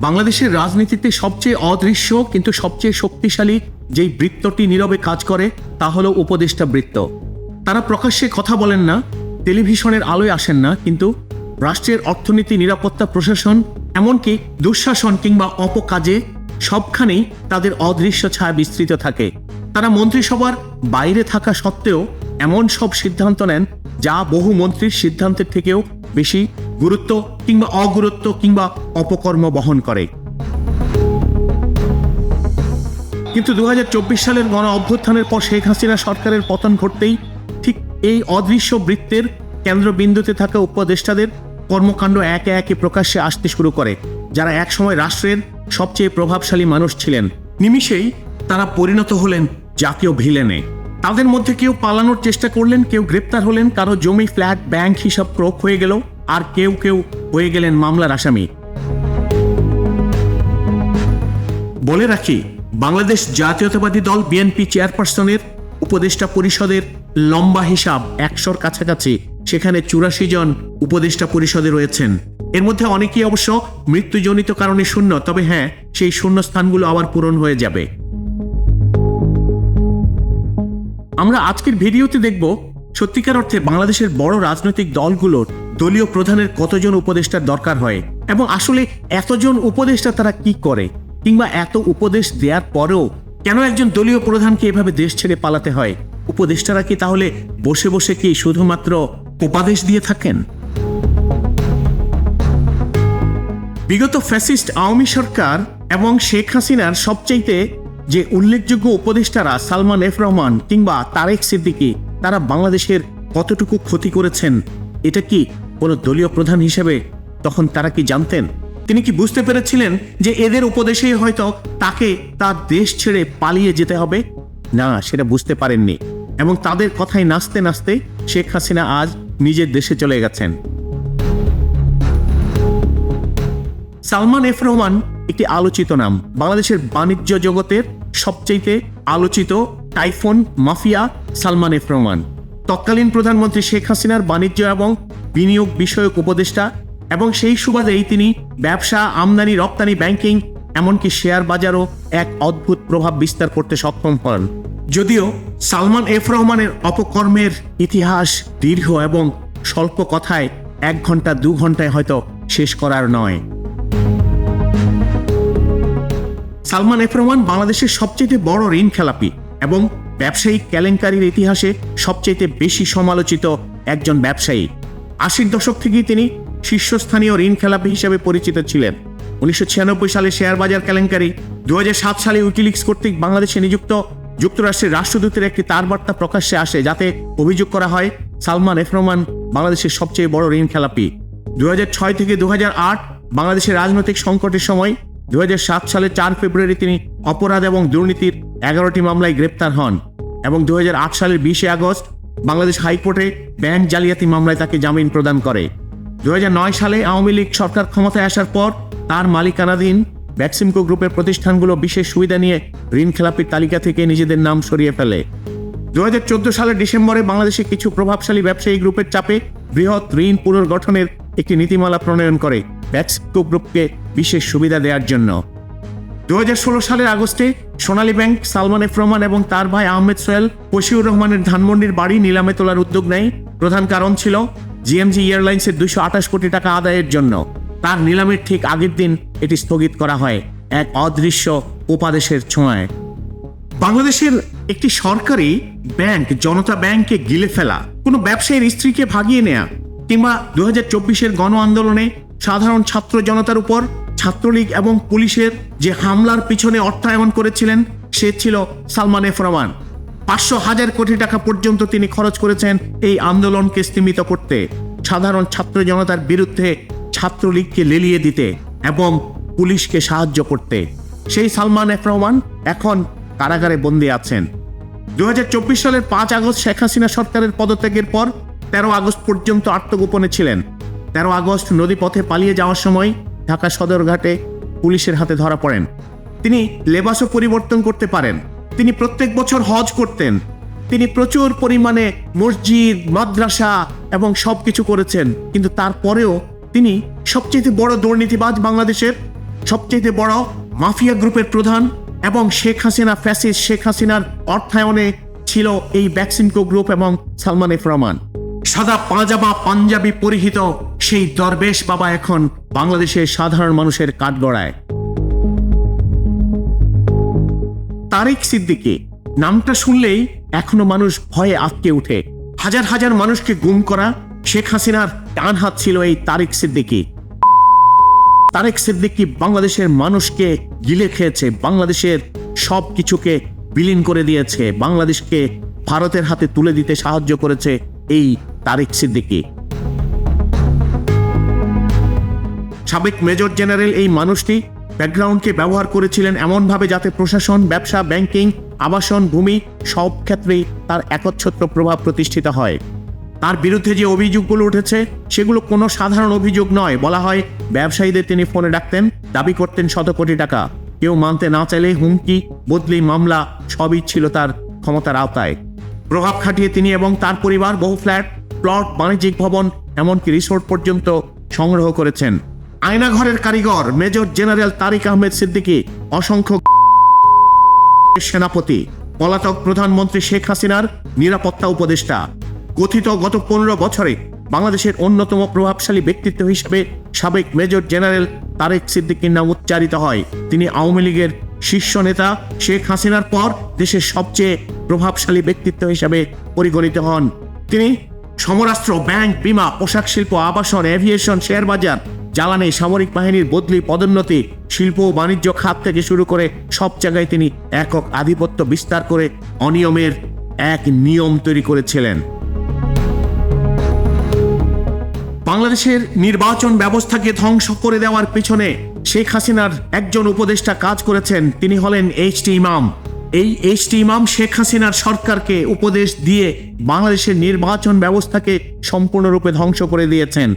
বাংলাদেশের রাজনীতিতে সবচেয়ে অদৃশ্য কিন্তু সবচেয়ে শক্তিশালী যেই বৃত্তটি নীরবে কাজ করে, তা হলো উপদেষ্টা বৃত্ত। তারা প্রকাশ্যে কথা বলেন না, টেলিভিশনের আলোয় আসেন না, কিন্তু রাষ্ট্রের অর্থনীতি, নিরাপত্তা, প্রশাসন, এমনকি দুঃশাসন কিংবা অপকাজে সবখানেই তাদের অদৃশ্য ছায়া বিস্তৃত থাকে। তারা মন্ত্রিসভার বাইরে থাকা সত্ত্বেও এমন সব সিদ্ধান্ত নেন যা বহু মন্ত্রীর সিদ্ধান্তের থেকেও বেশি গুরুত্ব কিংবা অগুরুত্ব কিংবা অপকর্ম বহন করে। কিন্তু দু হাজার চব্বিশ সালের গণ অভ্যুত্থানের পর শেখ হাসিনা সরকারের পতন ঘটতেই ঠিক এই অদৃশ্য বৃত্তের কেন্দ্রবিন্দুতে থাকা উপদেষ্টাদের কর্মকাণ্ড একে একে প্রকাশ্যে আসতে শুরু করে, যারা একসময় রাষ্ট্রের সবচেয়ে প্রভাবশালী মানুষ ছিলেন। নিমিষেই তারা পরিণত হলেন জাতীয় ভিলেনে। তাদের মধ্যে কেউ পালানোর চেষ্টা করলেন, কেউ গ্রেপ্তার হলেন, কারও জমি, ফ্ল্যাট, ব্যাংক হিসাব ক্রোক হয়ে গেল। আর কেউ কেউ হয়ে গেলেন মামলার আসামি। বলে রাখি, বাংলাদেশ জাতীয়তাবাদী দল বিএনপি চেয়ারপারসনের উপদেষ্টা পরিষদের লম্বা হিসাব একশোর কাছাকাছি। সেখানে চুরাশি জন উপদেষ্টা পরিষদে রয়েছেন। এর মধ্যে অনেকেই অবশ্য মৃত্যুজনিত কারণে শূন্য, তবে হ্যাঁ সেই শূন্য স্থানগুলো আবার পূরণ হয়ে যাবে। আমরা আজকের ভিডিওতে দেখব, সত্যিকার অর্থে বাংলাদেশের বড় রাজনৈতিক দলগুলোর দলীয় প্রধানের কতজন উপদেষ্টার দরকার হয় এবং আসলে এতজন উপদেষ্টা তারা কি করে কিংবা এত উপদেশ দেওয়ার পরেও কেন একজন দলীয় প্রধানকে এভাবে দেশ ছেড়ে পালাতে হয়? উপদেষ্টারা কি তাহলে বসে বসে কি শুধুমাত্র উপাদেশ দিয়ে থাকেন? বিগত ফ্যাসিস্ট আওয়ামী সরকার এবং শেখ হাসিনার সবচাইতে যে উল্লেখযোগ্য উপদেষ্টারা সালমান এফ রহমান কিংবা তারেক সিদ্দিকী, তারা বাংলাদেশের কতটুকু ক্ষতি করেছেন, এটা কি কোনো দলীয় প্রধান হিসেবে তখন তারা কি জানতেন? তিনি কি বুঝতে পেরেছিলেন যে এদের উপদেশেই হয়তো তাকে তার দেশ ছেড়ে পালিয়ে যেতে হবে? না, সেটা বুঝতে পারেননি। এবং তাদের কথায় নাচতে নাচতে শেখ হাসিনা আজ নিজের দেশে চলে গেছেন। সালমান এফ রহমান একটি আলোচিত নাম। বাংলাদেশের বাণিজ্য জগতের সবচেয়ে আলোচিত tycoon mafia Salman F Rahman. তৎকালীন প্রধানমন্ত্রী শেখ হাসিনার বাণিজ্য এবং বিনিয়োগ বিষয়ক উপদেষ্টা এবং সেই সুবাদেই তিনি ব্যবসা, আমদানি, রপ্তানি, ব্যাংকিং, এমনকি শেয়ার বাজারও এক অদ্ভুত প্রভাব বিস্তার করতে সক্ষম হন। যদিও সালমান এফ রহমানের অপকর্মের ইতিহাস দীর্ঘ এবং স্বল্প কথায় এক ঘণ্টা, দু ঘন্টায় হয়তো শেষ করার নয়। সালমান এফ রহমান বাংলাদেশের সবচেয়ে বড় ঋণ খেলাপি এবং ব্যবসায়িক কেলেঙ্কারির ইতিহাসে সবচেয়ে বেশি সমালোচিত একজন ব্যবসায়ী। আশির দশক থেকেই তিনি শীর্ষস্থানীয় ঋণ খেলাপি হিসেবে পরিচিত ছিলেন। উনিশশো ছিয়ানব্বই সালে শেয়ার বাজার কেলেঙ্কারি দু হাজার সাত সালে উইকিলিক্স কর্তৃক বাংলাদেশে নিযুক্ত যুক্তরাষ্ট্রের রাষ্ট্রদূতের একটি তারবার্তা প্রকাশ্যে আসে, যাতে অভিযোগ করা হয় সালমান এফ রহমান বাংলাদেশের সবচেয়ে বড় ঋণ খেলাপি। দু হাজার ছয় থেকে দু হাজার আট বাংলাদেশের রাজনৈতিক সংকটের সময় দু হাজার সাত সালে চার ফেব্রুয়ারি তিনি অপরাধ এবং দুর্নীতির এগারোটি মামলায় গ্রেপ্তার হন। এবং দু হাজার আট সালের বিশে আগস্ট বাংলাদেশ হাইকোর্টে ব্যাংক জালিয়াতি মামলায় তাকে জামিন প্রদান করে। দু হাজার নয় সালে আওয়ামী লীগ সরকার ক্ষমতায় আসার পর তার মালিকানাধীন ভ্যাক্সিমকো গ্রুপের প্রতিষ্ঠানগুলো বিশেষ সুবিধা নিয়ে ঋণ খেলাপির তালিকা থেকে নিজেদের নাম সরিয়ে ফেলে। দু হাজার চোদ্দ সালের ডিসেম্বরে বাংলাদেশে কিছু প্রভাবশালী ব্যবসায়ী গ্রুপের চাপে বৃহৎ ঋণ পুনর্গঠনের একটি নীতিমালা প্রণয়ন করে ভ্যাক্সিমকো গ্রুপকে বিশেষ সুবিধা দেওয়ার জন্য। দুহাজার ষোলো সালের আগস্টে সোনালী ব্যাংক, সালমান এফ রহমান এবং তার ভাই আহমেদ সোহেল পশিউর রহমানের ধানমন্ডির বাড়ি নিলামে তোলার উদ্যোগ নেয়। প্রধান কারণ ছিল জিএমজি এয়ারলাইন্সের দুইশো আঠাশ কোটি টাকা আদায়ের জন্য। তার নিলামের ঠিক আগের দিন এটি স্থগিত করা হয় এক অদৃশ্য উপাদেশের ছোঁয়ায়। বাংলাদেশের একটি সরকারি ব্যাংক, জনতা ব্যাংকে গিলে ফেলা, কোনো ব্যবসায়ীর স্ত্রীকে ভাগিয়ে নেয়া কিংবা দু হাজার চব্বিশের গণ আন্দোলনে সাধারণ ছাত্র জনতার উপর ছাত্রলীগ এবং পুলিশের যে হামলার পিছনে অর্থায়ন করেছিলেন, সে ছিল সালমান এফ রহমান। পাঁচশো হাজার কোটি টাকা পর্যন্ত তিনি খরচ করেছেন এই আন্দোলনকে স্তীমিত করতে। সাধারণ ছাত্র জনতার বিরুদ্ধে ছাত্রলীগকে লেলিয়ে দিতে এবং পুলিশকে সাহায্য করতে। সেই সালমান এফ রহমান এখন কারাগারে বন্দী আছেন। দু হাজার চব্বিশ সালের পাঁচ আগস্ট শেখ হাসিনা সরকারের পদত্যাগের পর তেরো আগস্ট পর্যন্ত আত্মগোপনে ছিলেন। তেরো আগস্ট নদীপথে পালিয়ে যাওয়ার সময় ঢাকা সদরঘাটে পুলিশের হাতে ধরা পড়েন। তিনি লেবাসও পরিবর্তন করতে পারেন। তিনি প্রত্যেক বছর হজ করতেন। তিনি প্রচুর পরিমাণে মসজিদ, মাদ্রাসা এবং সবকিছু করেছেন। কিন্তু তারপরেও তিনি সবচেয়ে বড় দুর্নীতিবাজ বাংলাদেশের সবচেয়ে বড় মাফিয়া গ্রুপের প্রধান এবং শেখ হাসিনা ফ্যাসিস শেখ হাসিনার অর্থায়নে ছিল এই ভ্যাকসিনকো গ্রুপ এবং সালমান এফ রহমান। সাদা পাজামা পাঞ্জাবি পরিহিত সেই দরবেশ বাবা এখন বাংলাদেশের সাধারণ মানুষের কাঠগড়ায়। তারেক সিদ্দিকী, নামটা শুনলেই এখনও মানুষ ভয়ে আটকে উঠে। হাজার হাজার মানুষকে গুম করা, শেখ হাসিনার ডান হাত ছিল এই তারেক সিদ্দিকী। তারেক সিদ্দিকী বাংলাদেশের মানুষকে গিলে খেয়েছে, বাংলাদেশের সব কিছুকে বিলীন করে দিয়েছে, বাংলাদেশকে ভারতের হাতে তুলে দিতে সাহায্য করেছে এই তারেক সিদ্দিকী। সাবেক মেজর জেনারেল এই মানুষটি ব্যাকগ্রাউন্ডকে ব্যবহার করেছিলেন এমনভাবে যাতে প্রশাসন, ব্যবসা, ব্যাংকিং, আবাসন, ভূমি সব ক্ষেত্রেই তার একচ্ছত্র প্রভাব প্রতিষ্ঠিত হয়। তার বিরুদ্ধে যে অভিযোগগুলো উঠেছে, সেগুলো কোনো সাধারণ অভিযোগ নয়। বলা হয়, ব্যবসায়ীদের তিনি ফোনে ডাকতেন, দাবি করতেন শত কোটি টাকা। কেউ মানতে না চাইলে হুমকি, বদলি, মামলা সবই ছিল তার ক্ষমতার আওতায়। প্রভাব খাটিয়ে তিনি এবং তার পরিবার, বহু ফ্ল্যাট, প্লট, বাণিজ্যিক ভবন, এমনকি রিসোর্ট পর্যন্ত সংগ্রহ করেছেন। আয়নাঘরের কারিগর মেজর জেনারেল তারিক আহমেদ সিদ্দিকী, অসংখ্য সেনাপতি, পলাতক প্রধানমন্ত্রী শেখ হাসিনার নিরাপত্তা উপদেষ্টা। কথিত গত পনেরো বছরে বাংলাদেশের অন্যতম প্রভাবশালী ব্যক্তিত্ব হিসেবে সাবেক মেজর জেনারেল তারেক সিদ্দিকীর নাম উচ্চারিত হয়। তিনি আওয়ামী লীগের শীর্ষ নেতা শেখ হাসিনার পর দেশের সবচেয়ে প্রভাবশালী ব্যক্তিত্ব হিসেবে পরিগণিত হন। তিনি সমরাস্ত্র ব্যাংক, বিমা, পোশাক শিল্প, আবাসন, এভিয়েশন, শেয়ার বাজার, জ্বালানি, সামরিক বাহিনীর বদলি, পদোন্নতি, শিল্প ও বাণিজ্য খাত থেকে শুরু করে সব জায়গায় তিনি একক আধিপত্য বিস্তার করে অনিয়মের এক নিয়ম তৈরি করেছিলেন। বাংলাদেশের নির্বাচন ব্যবস্থাকে ধ্বংস করে দেওয়ার পিছনে শেখ হাসিনার একজন উপদেষ্টা কাজ করেছেন, তিনি হলেন এইচ টি ইমাম। এই এইচ টি ইমাম শেখ হাসিনার সরকারকে উপদেশ দিয়ে বাংলাদেশের নির্বাচন ব্যবস্থাকে সম্পূর্ণরূপে ধ্বংস করে দিয়েছেন।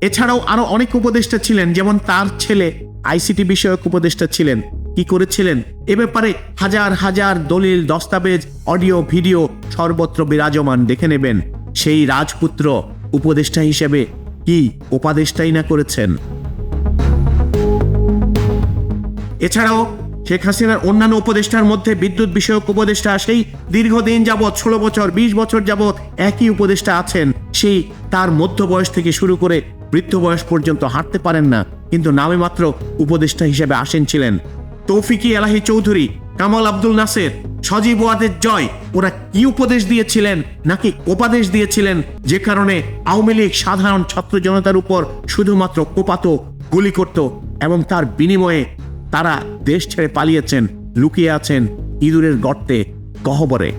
এছাড়াও আরও অনেক উপদেষ্টা ছিলেন, যেমন তার ছেলে আইসিটি বিষয়ক উপদেষ্টা ছিলেন। কি করেছিলেন? এ ব্যাপারে হাজার হাজার দলিল, দস্তাবেজ, অডিও, ভিডিও সর্বত্র বিরাজমান। দেখে নেবেন, সেই রাজপুত্র উপদেষ্টা হিসেবে কি উপাদেষ্টাই না করেছেন? এছাড়াও শেখ হাসিনার অন্যান্য উপদেষ্টার মধ্যে বিদ্যুৎ বিষয়ক উপদেষ্টা সেই দীর্ঘদিন যাবৎ ষোলো বছর, বিশ বছর যাবৎ একই উপদেষ্টা আছেন। সেই তার মধ্য বয়স থেকে শুরু করে বৃদ্ধ বয়স পর্যন্ত হাঁটতে পারেন না, কিন্তু নামে মাত্র উপদেষ্টা হিসেবে আসেন ছিলেন। তৌফিকি এলাহি চৌধুরী, কামাল আব্দুল নাসের, সজীব ওয়াদের জয়, ওরা কি উপদেশ দিয়েছিলেন নাকি উপাদেশ দিয়েছিলেন? যে কারণে আওয়ামী লীগ সাধারণ ছাত্র জনতার উপর শুধুমাত্র কোপাত গুলি করত এবং তার বিনিময়ে তারা দেশ ছেড়ে পালিয়েছেন, লুকিয়ে আছেন ইঁদুরের গর্তে, গহবরে।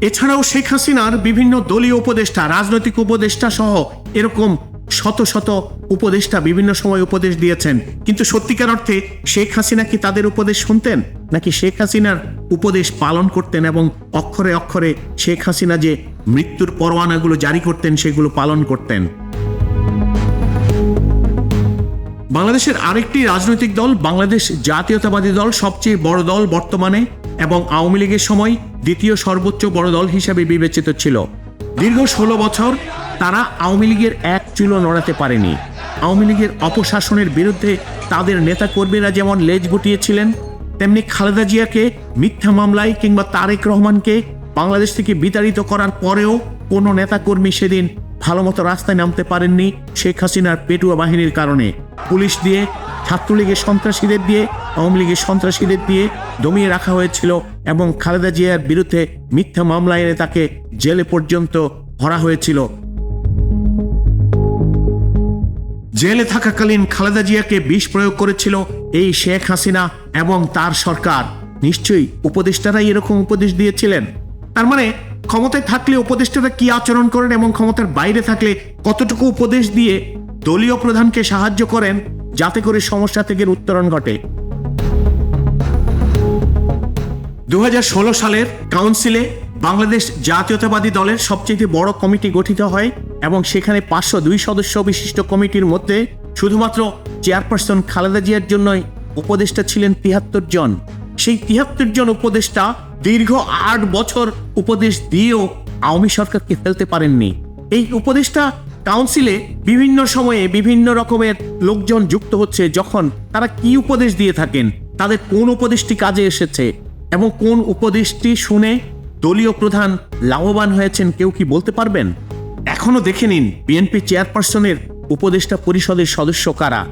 এছাড়াও শেখ হাসিনার বিভিন্ন দলীয় উপদেষ্টা, রাজনৈতিক উপদেষ্টা সহ এরকম শত শত উপদেষ্টা বিভিন্ন সময় উপদেশ দিয়েছেন। কিন্তু সত্যিকার অর্থে শেখ হাসিনা কি তাদের উপদেশ শুনতেন? নাকি শেখ হাসিনার উপদেশ পালন করতেন এবং অক্ষরে অক্ষরে শেখ হাসিনা যে মৃত্যুর পরোয়ানাগুলো জারি করতেন, সেগুলো পালন করতেন? বাংলাদেশের আরেকটি রাজনৈতিক দল, বাংলাদেশ জাতীয়তাবাদী দল, সবচেয়ে বড় দল বর্তমানে এবং আওয়ামী লীগের সময় দ্বিতীয় সর্বোচ্চ বড় দল হিসাবে বিবেচিত ছিল। দীর্ঘ ষোলো বছর তারা আওয়ামী লীগের এক চুলো নড়াতে পারেনি। আওয়ামী লীগের অপশাসনের বিরুদ্ধে তাদের নেতাকর্মীরা যেমন লেজ গুটিয়েছিলেন, তেমনি খালেদা জিয়াকে মিথ্যা মামলায় কিংবা তারেক রহমানকে বাংলাদেশ থেকে বিতাড়িত করার পরেও কোনো নেতাকর্মী সেদিন ভালো মতো রাস্তায় নামতে পারেননি শেখ হাসিনার পেটুয়া বাহিনীর কারণে। পুলিশ দিয়ে, ছাত্রলীগের সন্ত্রাসীদের দিয়ে, আওয়ামী লীগের সন্ত্রাসীদের দিয়ে দমিয়ে রাখা হয়েছিল এবং খালেদা জিয়ার বিরুদ্ধে মিথ্যা মামলা এনে তাকে জেলে পর্যন্ত ভরা হয়েছিল। জেলে থাকাকালীন খালেদা জিয়াকে বিষ প্রয়োগ করেছিল এই শেখ হাসিনা এবং তার সরকার। নিশ্চয়ই উপদেষ্টারাই এরকম উপদেশ দিয়েছিলেন। তার মানে ক্ষমতায় থাকলে উপদেষ্টারা কি আচরণ করেন এবং ক্ষমতার বাইরে থাকলে কতটুকু উপদেশ দিয়ে দলীয় প্রধানকে সাহায্য করেন যাতে করে সমস্যা থেকে উত্তরণ ঘটে। দু সালের কাউন্সিলে বাংলাদেশ জাতীয়তাবাদী দলের সবচেয়ে বড় কমিটি গঠিত হয় এবং সেখানে পাঁচশো দুই সদস্য বিশিষ্ট কমিটির মধ্যে শুধুমাত্র চেয়ারপারসন খালেদা জিয়ার জন্যই উপদেষ্টা ছিলেন তিয়াত্তর জন। সেই তিয়াত্তর জন উপদেষ্টা দীর্ঘ আট বছর উপদেশ দিয়েও আওয়ামী সরকারকে ফেলতে পারেননি। এই উপদেষ্টা কাউন্সিলে বিভিন্ন সময়ে বিভিন্ন রকমের লোকজন যুক্ত হচ্ছে যখন তারা কি উপদেশ দিয়ে থাকেন, তাদের কোন উপদেশটি কাজে এসেছে এবং কোন উপদেশটি শুনে দলীয় প্রধান লাভবান হয়েছেন কেউ কি বলতে পারবেন? এখনও দেখে নিন বিএনপি চেয়ারপারসনের উপদেষ্টা পরিষদের সদস্য কারা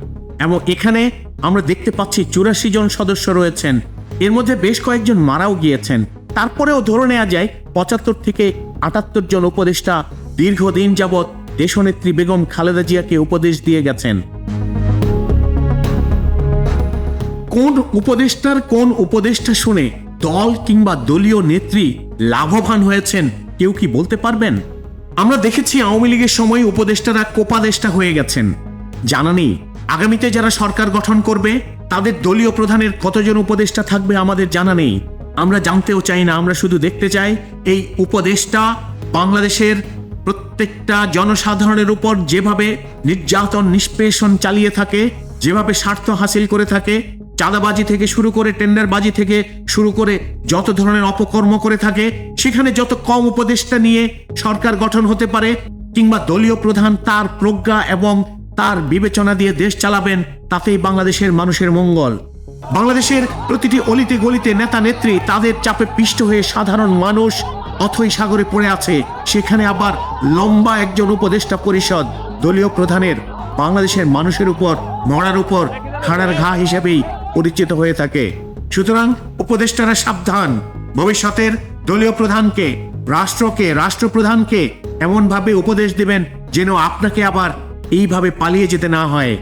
এবং এখানে আমরা দেখতে পাচ্ছি চুরাশি জন সদস্য রয়েছেন। এর মধ্যে বেশ কয়েকজন মারাও গিয়েছেন। তারপরেও ধরে নেওয়া যায় পঁচাত্তর থেকে আটাত্তর জন উপদেষ্টা দীর্ঘদিন যাবৎ দেশনেত্রী বেগম খালেদা জিয়াকে উপদেশ দিয়ে গেছেন। কোন উপদেষ্টার কোন উপদেষ্টা শুনে দল কিংবা দলীয় নেত্রী লাভবান হয়েছেন কেউ কি বলতে পারবেন? আমরা দেখেছি আওয়ামী লীগের সময় উপদেষ্টারা কোপাদেষ্টা হয়ে গেছেন। জানা নেই, আগামীতে যারা সরকার গঠন করবে, তাদের দলীয় প্রধানের কতজন উপদেষ্টা থাকবে আমাদের জানা নেই। আমরা জানতেও চাই না, আমরা শুধু দেখতে চাই এই উপদেষ্টা বাংলাদেশের প্রত্যেকটা জনসাধারণের উপর যেভাবে নির্যাতন, নিষ্পেষণ চালিয়ে থাকে, যেভাবে স্বার্থ হাসিল করে থাকে, চাঁদাবাজি থেকে শুরু করে, টেন্ডারবাজি থেকে শুরু করে যত ধরনের অপকর্ম করে থাকে, সেখানে যত কম উপদেষ্টা নিয়ে সরকার গঠন হতে পারে কিংবা দলীয় প্রধান তার প্রজ্ঞা এবং তার বিবেচনা দিয়ে দেশ চালাবেন, তাতেই বাংলাদেশের মানুষের মঙ্গল। বাংলাদেশের প্রতিটি অলিতে গলিতে নেতা নেত্রী তাদের চাপে পিষ্ট হয়ে সাধারণ মানুষ অথই সাগরে পড়ে আছে। সেখানে আবার লম্বা একজন উপদেষ্টা পরিষদ, দলীয় প্রধানের, বাংলাদেশের মানুষের উপর, মরার উপর, খাড়ার ঘা হিসেবেই পরিচিত হয়ে থাকে। সুতরাং উপদেষ্টারা সাবধান। ভবিষ্যতের দলীয় প্রধানকে, রাষ্ট্রকে, রাষ্ট্রপ্রধানকে এমনভাবে উপদেশ দেবেন যেন আপনাকে আবার এইভাবে পালিয়ে যেতে না হয়।